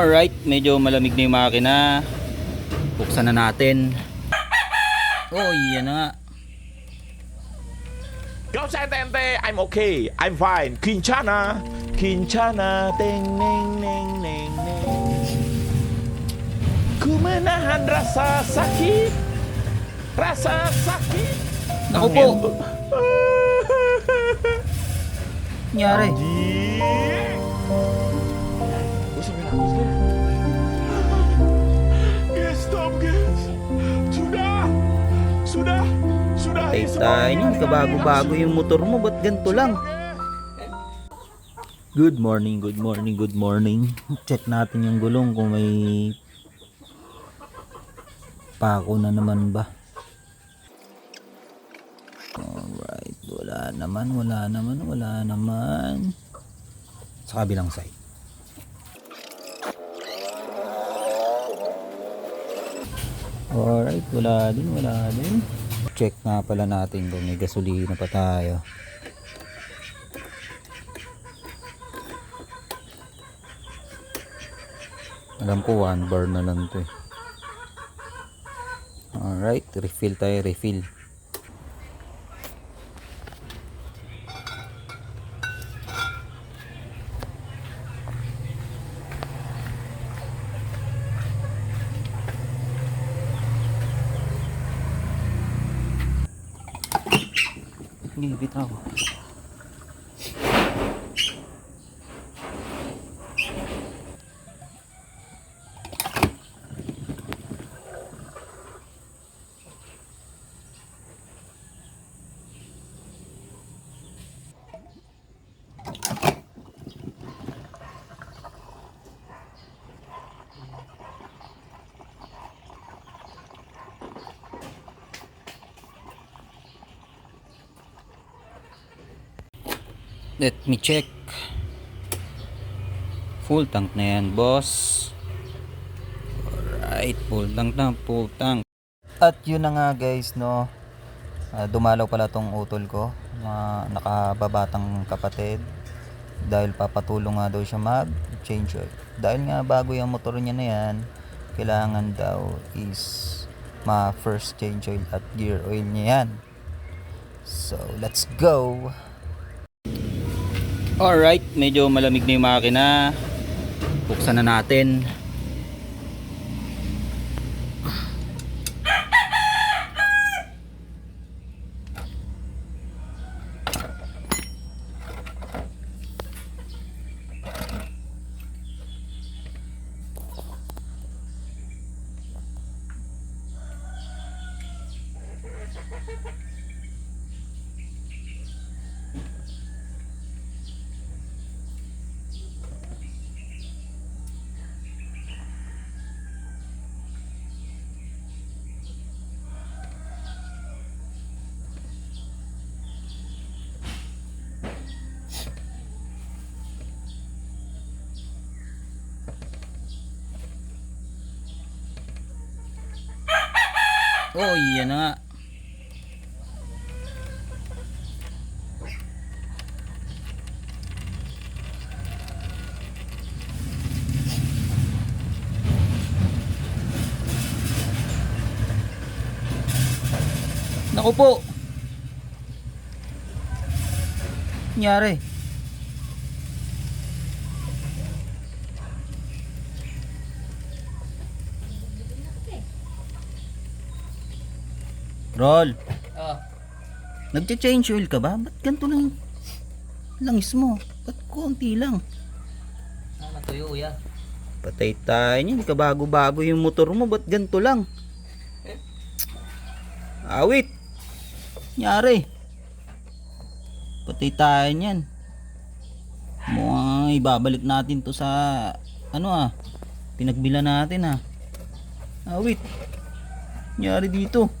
Alright, medyo malamig na yung makina. Buksan na natin. Oh, yan na nga. Go Santente, I'm okay. I'm fine. Quinchana. Quinchana. Ting, ning, ning, ning, ning. Ku menahan rasa sakit. Rasa sakit. Naku po. Nangyari. Semua tayo kabago-bago yung motor mo, ba't ganito lang? Good morning, good morning, good morning. Check natin yung gulong kung may pako na naman ba. Alright, wala naman, wala naman, wala naman. Sa kabilang side. Alright, wala din, wala din. Check nga pala natin kung may gasolina pa tayo. Alam ko one bar na lang to eh. Alright, refill tayo, refill. Hindi, Let me check. Full tank na yan, boss. Alright, full tank na, full tank. At yun na nga guys, no. Ah, dumalaw pala tong utol ko. na nakababatang kapatid. Dahil papatulong nga daw siya mag-change oil. Dahil nga bago yung motor niya na yan, kailangan daw is ma first change oil at gear oil niya yan. So, let's go! Alright, medyo malamig na yung makina. Buksan na natin. Oh, yan na nga. Naku po. Nangyari. Roll. Oh, Nagche-change oil ka ba? Ba't ganito lang langis mo? Ba't konti lang? ah, natuyo ya. Patay tayo niyan. Kabago-bago yung motor mo. Ba't ganito lang? Awit. Nyari. Patay tayo niyan. Mukhang ibabalik natin to sa ano ah. Pinagbila natin ah. Awit. Nyari dito.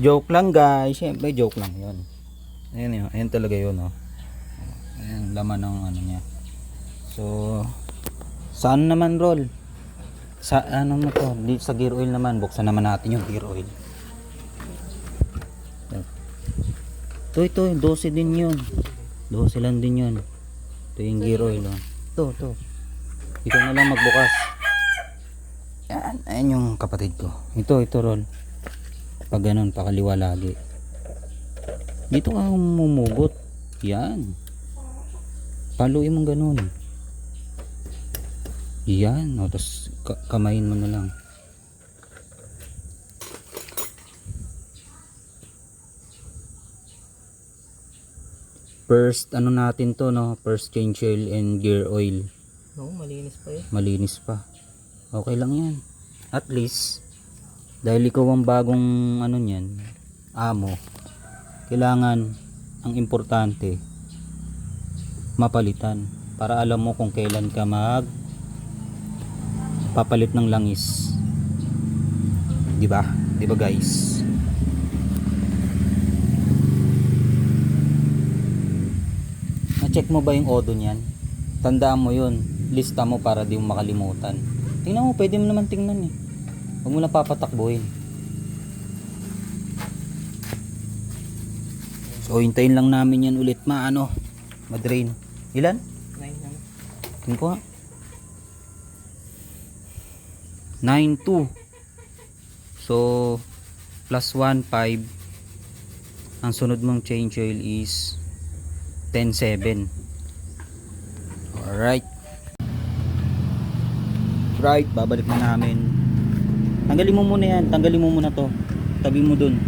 Joke lang guys. Siyempre joke lang yun. Ayan yun. Ayan talaga yun oh. Ayan laman ng ano niya. So, saan naman roll? Sa ano mo to? Di, sa gear oil naman. Buksan naman natin yung gear oil. Ito, ito. 12 din yun. 12 lang din yun. Ito yung gear oil. Oh. To, to. Ikaw na lang magbukas. Yan, ayan yung kapatid ko. Ito, ito, Rol. Pag ganun, pakaliwa lagi. Dito ka mumugot. Yan. Paluin mong ganun. Yan. O, tapos ka- kamayin mo na lang. First, ano natin to, no? First change oil and gear oil. Oo, malinis pa yun. Malinis pa. Okay lang yan. At least, dahil ikaw ang bagong ano niyan, amo, kailangan, ang importante, mapalitan. Para alam mo kung kailan ka mag papalit ng langis. 'Di ba? 'Di ba guys? Na-check mo ba yung odo niyan? Tandaan mo yun. Lista mo para di mo makalimutan. Tingnan mo, pwede mo naman tingnan eh. Huwag mo na papatakbuhin. So, hintayin lang namin yan ulit maano, madrain. Ilan? Nine ano? Tingin ko nga. 9-2. So, plus 1, 5. Ang sunod mong change oil is 10-7. Alright. Right, babalik na namin. Tanggalin mo muna yan. Tanggalin mo muna to. Tabi mo dun.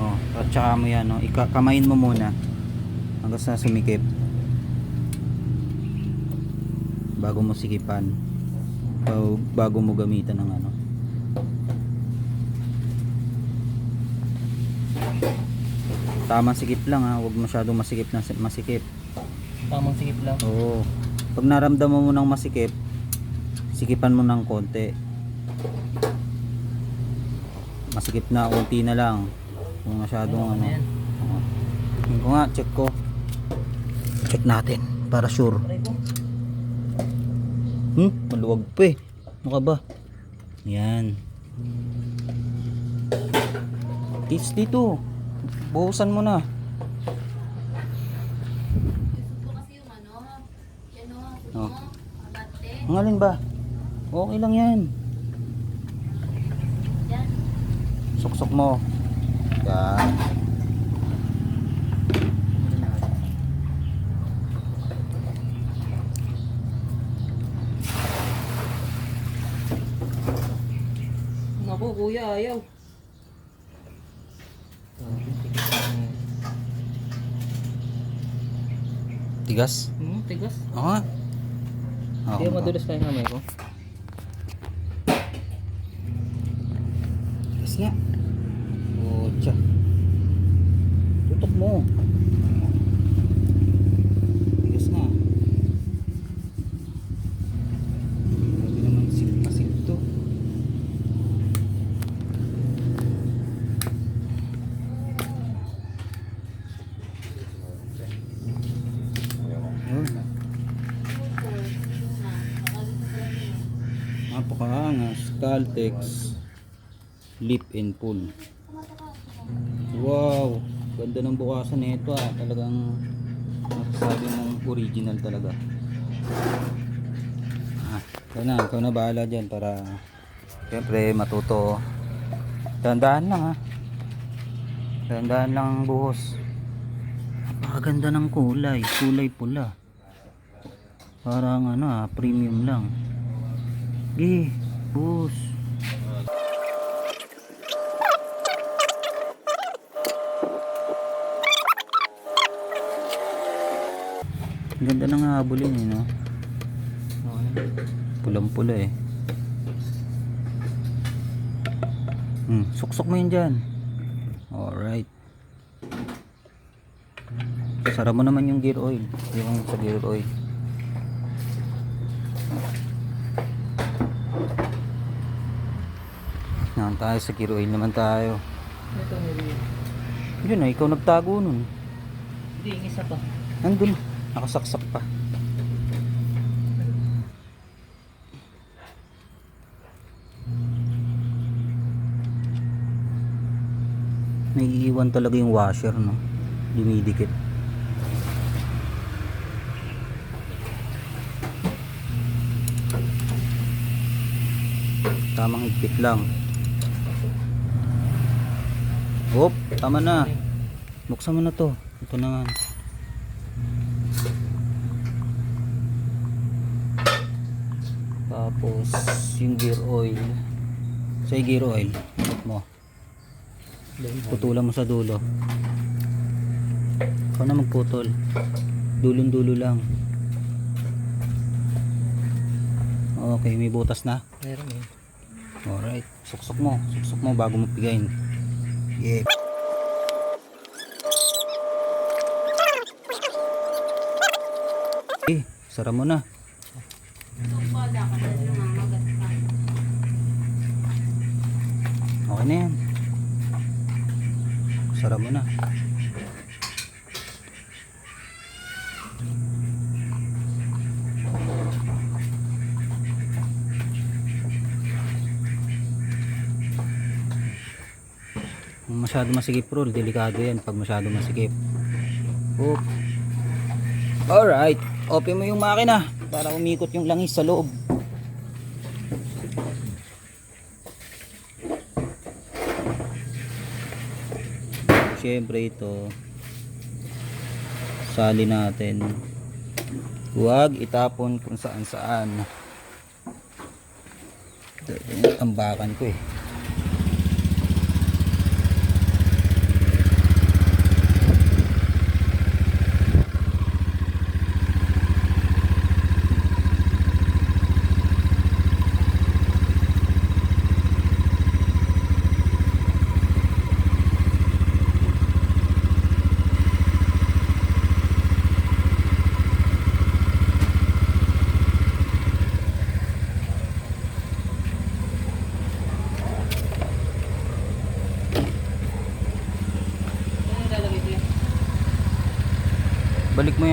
Oh, at saka mo yan. Oh. Ika kamayin mo muna. Hanggang sa sumikip. Bago mo sikipan. Bago, bago mo gamitan ng ano. Tamang sikip lang ha. Huwag masyadong masikip na masikip. Tamang sikip lang. Oo. Pag naramdaman mo ng masikip, sikipan mo ng konti. Masikip na, unti na lang. Kung masyadong ano. Ano. Tingin ko nga, check ko. Check natin, para sure. Hmm, maluwag pa eh. Ano ka ba? Yan. Tips dito. Buhusan mo na. po kasi yung ano, yan o, Oh. Ang alin ba? Okay lang yan. Suksok mo. Yan. Naku, kuya, ayaw. Tigas? Hmm, tigas. Oo nga. Ba? madulas tayo kamay ko. Nga. Oh, tsa. Tutok mo. Tigas nga. Grabe naman na sikip to. Yun. Napakaangas. Caltex. Lip and pull. Wow. Ganda ng bukasan nito ah. Talagang masasabi mong original talaga. Ah, ikaw na. Ikaw na bahala dyan para siyempre matuto. Tandaan lang ha. Tandaan lang ang buhos. Napakaganda ng kulay. Kulay pula. Parang ano ah, premium lang. Gi, bus. Ang Ganda ng habulin eh, no? Pulang-pula eh. Hmm, suksok mo yun dyan. Alright. Sara mo naman yung gear oil. Yung sa gear oil. Yan tayo sa gear oil naman tayo. Ito. Yun na, ikaw nagtago nun. Hindi, isa pa. Nandun, nakasaksak pa naiiwan talaga yung washer no dumidikit tamang higpit lang Op, tama na. Buksan mo na to. Ito na nga. Tapos yung gear oil. Sa gear oil ikot mo? Putulan mo sa dulo. Ikaw na magputol. Dulong dulo lang. Okay may butas na? Meron eh. alright. Suksok mo. Suksok mo bago mo pigayin. Yeah. Eh sara mo na Wala ka na namamagat ka. Okay na yan. Sara mo na. Masyado masikip roll, delikado yan pag masyado masikip. Oop. Alright, open mo yung makina para umikot yung langis sa loob. Siyempre ito, sali natin. Huwag itapon kung saan saan. Ito yung tambakan ko eh.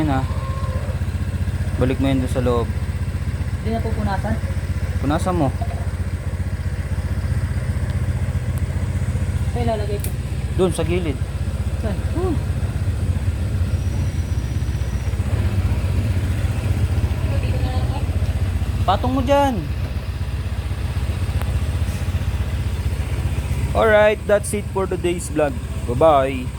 Yan ha. Balik mo doon sa loob. Hindi na pupunasan? Punasan mo. Kaya lalagay ko. Doon sa gilid. Saan? Oh. Patong mo dyan. Alright, that's it for today's vlog. Bye-bye.